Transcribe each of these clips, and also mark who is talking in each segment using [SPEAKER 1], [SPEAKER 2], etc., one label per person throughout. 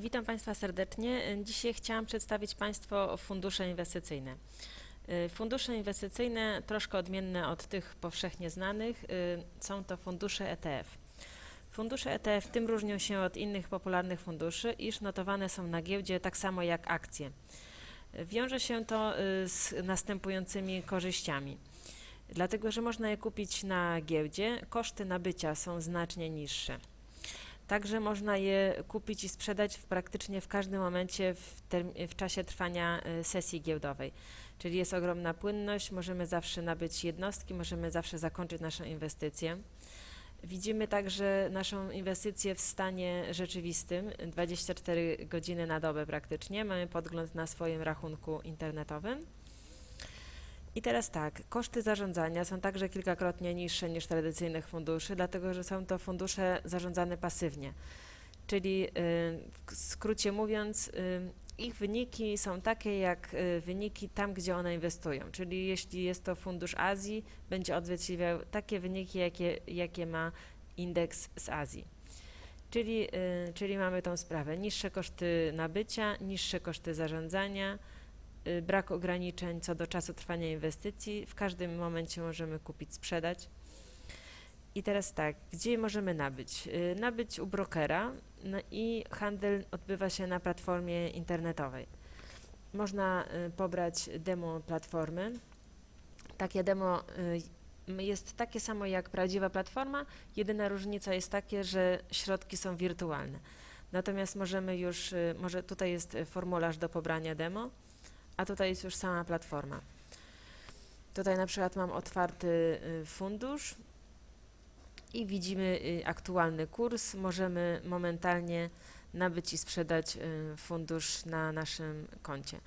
[SPEAKER 1] Witam Państwa serdecznie. Dzisiaj chciałam przedstawić Państwu fundusze inwestycyjne. Y, Fundusze inwestycyjne, troszkę odmienne od tych powszechnie znanych, y, są to fundusze ETF. Fundusze ETF tym różnią się od innych popularnych funduszy, iż notowane są na giełdzie tak samo jak akcje. Wiąże się to y, z następującymi korzyściami. Dlatego, że można je kupić na giełdzie, koszty nabycia są znacznie niższe. Także można je kupić i sprzedać w praktycznie w każdym momencie w, w czasie trwania y, sesji giełdowej. Czyli jest ogromna płynność, możemy zawsze nabyć jednostki, możemy zawsze zakończyć naszą inwestycję. Widzimy także naszą inwestycję w stanie rzeczywistym, 24 godziny na dobę praktycznie. Mamy podgląd na swoim rachunku internetowym. I teraz tak, koszty zarządzania są także kilkakrotnie niższe niż tradycyjnych funduszy, dlatego że są to fundusze zarządzane pasywnie. Czyli y, w skrócie mówiąc, y, ich wyniki są takie jak y, wyniki tam, gdzie one inwestują. Czyli jeśli jest to fundusz Azji, będzie odzwierciedlał takie wyniki, jakie, jakie ma indeks z Azji. Czyli, czyli mamy tą sprawę. Niższe koszty nabycia, niższe koszty zarządzania, brak ograniczeń co do czasu trwania inwestycji. W każdym momencie możemy kupić, sprzedać. I teraz tak, gdzie możemy nabyć? Y, Nabyć u brokera no i handel odbywa się na platformie internetowej. Można y, pobrać demo platformy. Takie demo y, jest takie samo jak prawdziwa platforma, jedyna różnica jest takie, że środki są wirtualne. Natomiast możemy już, y, może tutaj jest y, formularz do pobrania demo, a tutaj jest już sama platforma. Tutaj na przykład mam otwarty y, fundusz i widzimy y, aktualny kurs. Możemy momentalnie nabyć i sprzedać y, fundusz na naszym koncie.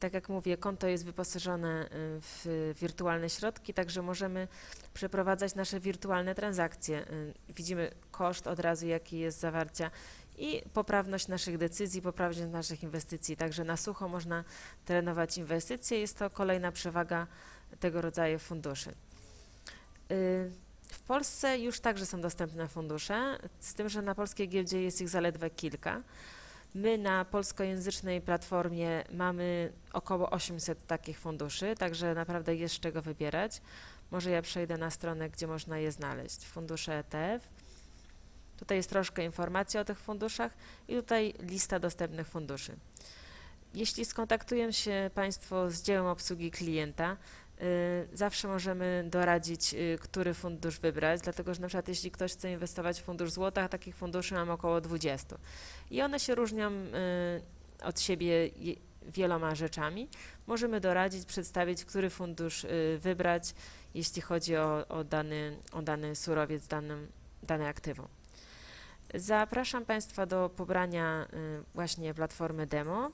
[SPEAKER 1] Tak jak mówię, konto jest wyposażone w wirtualne środki, także możemy przeprowadzać nasze wirtualne transakcje. Widzimy koszt od razu, jaki jest zawarcia i poprawność naszych decyzji, poprawność naszych inwestycji. Także na sucho można trenować inwestycje. Jest to kolejna przewaga tego rodzaju funduszy. Y, W Polsce już także są dostępne fundusze, z tym, że na polskiej giełdzie jest ich zaledwie kilka. My na polskojęzycznej platformie mamy około 800 takich funduszy, także naprawdę jest z czego wybierać. Może ja przejdę na stronę, gdzie można je znaleźć. Fundusze ETF. Tutaj jest troszkę informacji o tych funduszach i tutaj lista dostępnych funduszy. Jeśli skontaktują się Państwo z dziełem obsługi klienta, y, zawsze możemy doradzić, y, który fundusz wybrać, dlatego że na przykład jeśli ktoś chce inwestować w fundusz złota, takich funduszy mam około 20. I one się różnią y, od siebie wieloma rzeczami. Możemy doradzić, przedstawić, który fundusz wybrać, jeśli chodzi o, o, dany, o dany surowiec, dane aktywum. Zapraszam Państwa do pobrania y, właśnie platformy demo.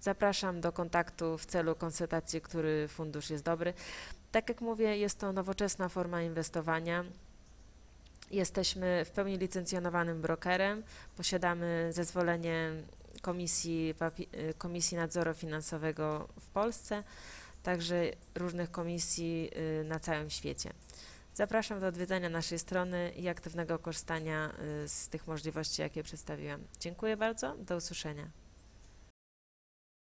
[SPEAKER 1] Zapraszam do kontaktu w celu konsultacji, który fundusz jest dobry. Tak jak mówię, jest to nowoczesna forma inwestowania. Jesteśmy w pełni licencjonowanym brokerem, posiadamy zezwolenie Komisji, y, Komisji Nadzoru Finansowego w Polsce, także różnych komisji y, na całym świecie. Zapraszam do odwiedzania naszej strony i aktywnego korzystania y, z tych możliwości, jakie przedstawiłam. Dziękuję bardzo, do usłyszenia.